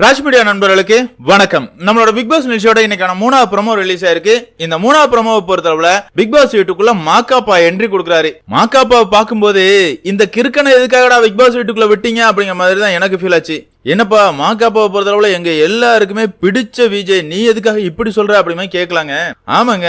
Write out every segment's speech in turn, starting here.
Raj media நண்பர்களுக்கு வணக்கம். நம்மளோட பிக் பாஸ் நிகழ்ச்சியோட இன்னைக்கான மூணாவது ப்ரமோ ரிலீஸ் ஆயிருக்கு இந்த மூணாவது ப்ரமோவை பொறுத்தளவுல பிக் பாஸ் வீட்டுக்குள்ள மாக்காப்பா என்ட்ரி கொடுக்குறாரு. மாக்காப்பாவை பார்க்கும்போது இந்த கிறுக்கனை எதுக்காகடா பிக் பாஸ் வீட்டுக்குள்ள விட்டீங்க அப்படிங்கிற மாதிரி தான் எனக்கு ஃபீல் ஆச்சு. என்னப்பா மாக்காப்பாவை பொறுத்தளவுல எங்க எல்லாருக்குமே பிடிச்ச விஜய். நீ எதுக்காக இப்படி சொல்ற அப்படிமே கேட்கலாங்க ஆமாங்க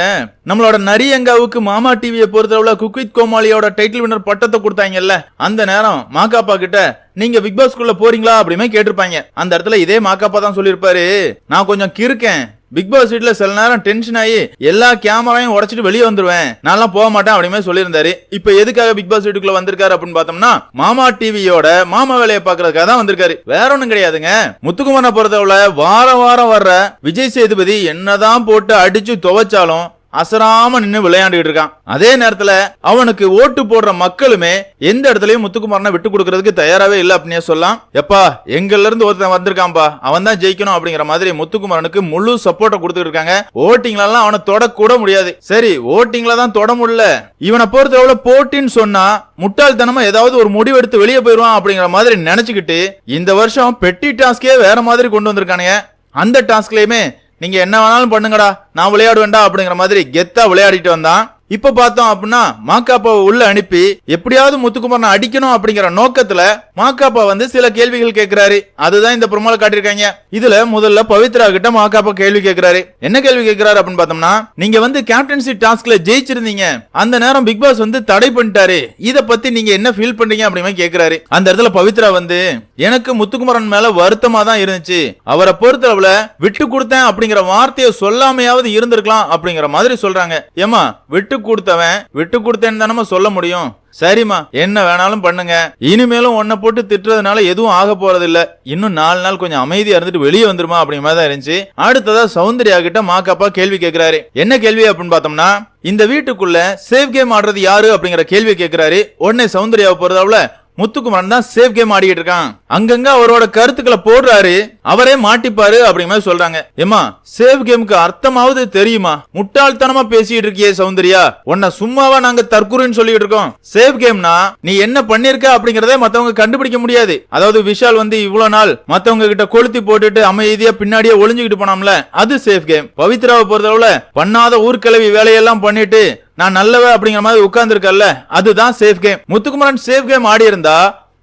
நம்மளோட நரியங்காவுக்கு மாமா டிவியை பொறுத்தளவுல குக்வித் கோமாளியோட டைட்டில் வினர் பட்டத்தை கொடுத்தாங்கல்ல. அந்த நேரம் மாக்காப்பா கிட்ட நீங்க பிக் பாஸ்குள்ள போறீங்களா? அப்படிமே கேட்டிருப்பாங்க. அந்த இடத்துல இதே மாக்காப்பா தான் சொல்லியிருப்பாரு. நான் கொஞ்சம் கிருக்கேன் பிக் பாஸ் வீட்ல சில நேரம் டென்ஷன் ஆகி எல்லா கேமராவையும் உடச்சிட்டு வெளியே வந்துருவேன். நான்லாம் போக மாட்டேன் அப்படிமே சொல்லியிருந்தாரு. இப்ப எதுக்காக பிக் பாஸ் வீட்டுக்குள்ள வந்திருக்காரு அப்படின்னு பார்த்தோம்னா மாமா டிவியோட மாமா வேலையை பாக்குறதுக்காக தான் வந்திருக்காரு. வேற ஒண்ணும் கிடையாதுங்க. முத்துக்குமரனை பொறுத்தவரை வாரம் வாரம் வர்ற விஜய் சேதுபதி என்னதான் போட்டு அடிச்சு துவைச்சாலும் அசராம நின்று விளையாண்டுகிட்டு இருக்கான். அதே நேரத்துல அவனுக்கு ஓட்டு போடுற மக்களுமே எந்த இடத்துலயும் முத்துக்குமாரனை விட்டு கொடுக்கறதுக்கு தயாராகவே இல்ல அப்படின்னு சொல்லலாம். எப்பா எங்கள்ல இருந்து ஒருத்தன் வந்திருக்கான்பா அவன் தான் ஜெயிக்கணும் அப்படிங்கிற மாதிரி முத்துக்குமாரனுக்கு முழு சப்போர்ட்டை கொடுத்துட்டு இருக்காங்க. ஓட்டிங்ல அவனை தொட கூட முடியாது. சரி ஓட்டிங்ல தான் தொட முடியல. இவனை பொறுத்தளவுல போட்டின்னு சொன்னா முட்டாள்தனமா ஏதாவது ஒரு முடிவெடுத்து வெளியே போயிருவான் அப்படிங்கிற மாதிரி நினைச்சுக்கிட்டு இந்த வருஷம் பெட்டி டாஸ்கே வேற மாதிரி கொண்டு வந்திருக்கானுங்க. அந்த டாஸ்க்லயுமே நீங்கள் என்ன வேணாலும் பண்ணுங்கடா. நான் விளையாடுவேன்டா அப்படிங்கிற மாதிரி கெத்தாக விளையாடிட்டு வந்தான். இப்ப பார்த்தோம் அப்படின்னா மாக்காப்பாவை உள்ள அனுப்பி எப்படியாவது முத்துக்குமாரனை அடிக்கணும் அப்படிங்கிற நோக்கத்துல மாக்காப்பா வந்து சில கேள்விகள் கேட்கிறாரு அதுதான் இந்த ப்ரொமோல காட்டியிருக்காங்க. இதுல முதல்ல பவித்ரா கிட்ட மாக்காப்பா கேள்வி கேட்கிறாரு என்ன கேள்வி கேட்கிறாரு அப்படின்னு பார்த்தோம்னா நீங்க வந்து கேப்டன்சி டாஸ்க்ல ஜெயிச்சிருந்தீங்க. அந்த நேரம் பிக் பாஸ் வந்து தடை பண்ணிட்டாரு. இத பத்தி நீங்க என்ன ஃபீல் பண்றீங்க அப்படின்னு கேட்கிறாரு அந்த இடத்துல பவித்ரா வந்து எனக்கு முத்துக்குமரன் மேல வருத்தமா தான் இருந்துச்சு. அவரை பொறுத்தளவுல விட்டு கொடுத்தேன் அப்படிங்கிற வார்த்தையை சொல்லாமையாவது இருந்திருக்கலாம் அப்படிங்கிற மாதிரி சொல்றாங்க. ஏமா விட்டு கொடுத்தவன் விட்டு கொடுத்தேன்னு தானே சொல்ல முடியும்? சரிம்மா என்ன வேணாலும் பண்ணுங்க. இனிமேலும் உன்னை போட்டு திட்டுறதுனால எதுவும் ஆக போறது இல்ல இன்னும் நாலு நாள் கொஞ்சம் அமைதியா இருந்துட்டு வெளியே வந்துருமா அப்படிங்கிற மாதிரி தான் இருந்துச்சு. அடுத்ததா சௌந்தர்யா கிட்ட மாக்கப்பா கேள்வி கேட்கிறாரு என்ன கேள்வி அப்படின்னு பார்த்தோம்னா இந்த வீட்டுக்குள்ள சேவ் கேம் ஆடுறது யாரு அப்படிங்கிற கேள்வி கேட்கிறாரு உடனே சௌந்தர்யாவை போறதாவில முத்துக்குமரன் தான் சேஃப் கேம் ஆடிக்கிட்டு இருக்கான். அங்கங்க அவரோட கருத்துக்களை போடுறாரு. அவரே மாட்டிப்பாரு அப்படிங்கிற மாதிரி சொல்றாங்க. ஏமா சேவ் கேமுக்கு அர்த்தமாவது தெரியுமா? முட்டாள்தனமா பேசிட்டு இருக்கியே சௌந்தர்யா. உன்னை சும்மாவா நாங்க தற்கொலைன்னு சொல்லிட்டு இருக்கோம். சேவ் கேம்னா நீ என்ன பண்ணிருக்க அப்படிங்கறதே மத்தவங்க கண்டுபிடிக்க முடியாது. அதாவது விஷால் வந்து இவ்வளவு நாள் மத்தவங்க கிட்ட கொளுத்தி போட்டுட்டு அமைதியா பின்னாடியே ஒளிஞ்சுக்கிட்டு போனாம்ல. அது சேஃப் கேம் பவித்ராவை பொறுத்தளவுல பண்ணாத ஊர்க்கிழவி வேலையெல்லாம் பண்ணிட்டு நான் நல்லவ அப்படிங்கிற மாதிரி உட்கார்ந்துருக்கல அதுதான் safe game Muthukumaran safe game ஆடி இருந்தா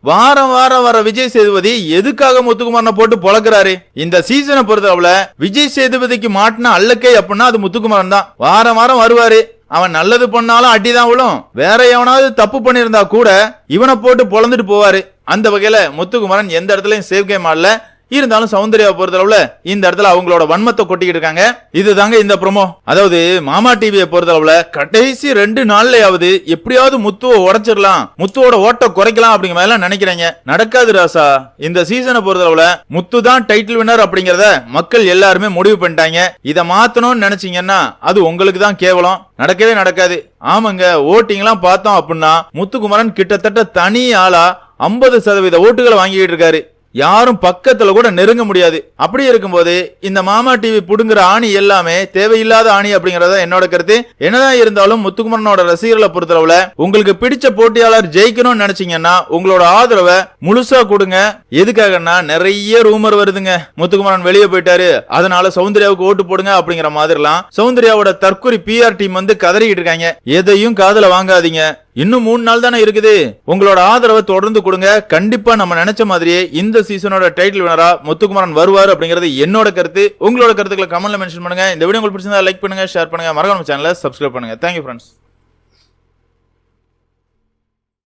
வாரம் வாரம் வர விஜய் சேதுபதி எதுக்காக முத்துக்குமாரனை போட்டு பொழக்கிறாரு? இந்த சீசனை பொறுத்தளவுல விஜய் சேதுபதிக்கு மாட்டின அல்லக்கே அப்படின்னா அது முத்துக்குமாரன் தான். வாரம் வாரம் வருவாரு. அவன் நல்லது பண்ணாலும் அடிதான் விழும். வேற எவனாவது தப்பு பண்ணியிருந்தா கூட இவனை போட்டு பொழந்துட்டு போவாரு. அந்த வகையில முத்துக்குமாரன் எந்த இடத்துலயும் சேவ் கேம் ஆடல. இருந்தாலும் சௌந்தர்யா பொறுத்தளவுல இந்த இடத்துல அவங்களோட வன்மத்தை கொட்டிக்கிட்டு இருக்காங்க. இதுதாங்க இந்த ப்ரோமோ அதாவது மாமா டிவியை பொறுத்தளவுல கடைசி ரெண்டு நாள்லயாவது எப்படியாவது முத்துவை உடைச்சிடலாம். முத்துவோட ஓட்ட குறைக்கலாம் அப்படிங்கிற மாதிரி எல்லாம் நினைக்கிறீங்க. நடக்காது ராசா. இந்த சீசனை பொறுத்தளவுல முத்து தான் டைட்டில் வினர் அப்படிங்கறத மக்கள் எல்லாருமே முடிவு பண்ணிட்டாங்க. இதை மாத்தணும்னு நினைச்சீங்கன்னா அது உங்களுக்கு தான் கேவலம். நடக்கவே நடக்காது. ஆமாங்க ஓட்டிங்லாம் பார்த்தோம் அப்படின்னா முத்துக்குமரன் கிட்டத்தட்ட தனி ஆளா ஐம்பது சதவீத ஓட்டுகளை வாங்கிட்டு இருக்காரு. யாரும் பக்கத்துல கூட நெருங்க முடியாது. அப்படி இருக்கும்போது இந்த மாமா டிவி புடுங்குற ஆணி எல்லாமே தேவையில்லாத ஆணி அப்படிங்கறத என்னோட கருத்து. என்னதான் இருந்தாலும் முத்துக்குமரனோட ரசிகர்களை பொறுத்தளவுல உங்களுக்கு பிடிச்ச போட்டியாளர் ஜெயிக்கணும்னு நினைச்சீங்கன்னா உங்களோட ஆதரவை முழுசா கொடுங்க. எதுக்காகன்னா நிறைய ரூமர் வருதுங்க. முத்துக்குமரன் வெளியே போயிட்டாரு. அதனால சௌந்தர்யாவுக்கு ஓட்டு போடுங்க அப்படிங்கிற மாதிரிலாம் சௌந்தர்யாவோட தற்கொலை பிஆர் டீம் வந்து கதறிக்கிட்டு இருக்காங்க. எதையும் காதல வாங்காதீங்க. இன்னும் மூணு நாள் தானே இருக்குது? உங்களோட ஆதரவை தொடர்ந்து கொடுங்க. கண்டிப்பா நம்ம நினைச்ச மாதிரியே இந்த சீசனோட டைட்டில் வினரா முத்துக்குமாரன் வருவார் அப்படிங்கிறது என்னோட கருத்து. உங்களோட கருத்துக்களை கமெண்ட்ல மென்ஷன் பண்ணுங்க. இந்த வீடியோ உங்களுக்கு பிடிச்சிருந்தா லைக் பண்ணுங்க ஷேர் பண்ணுங்க. மறக்காம சேனலை சப்ஸ்கிரைப் பண்ணுங்க. Thank you friends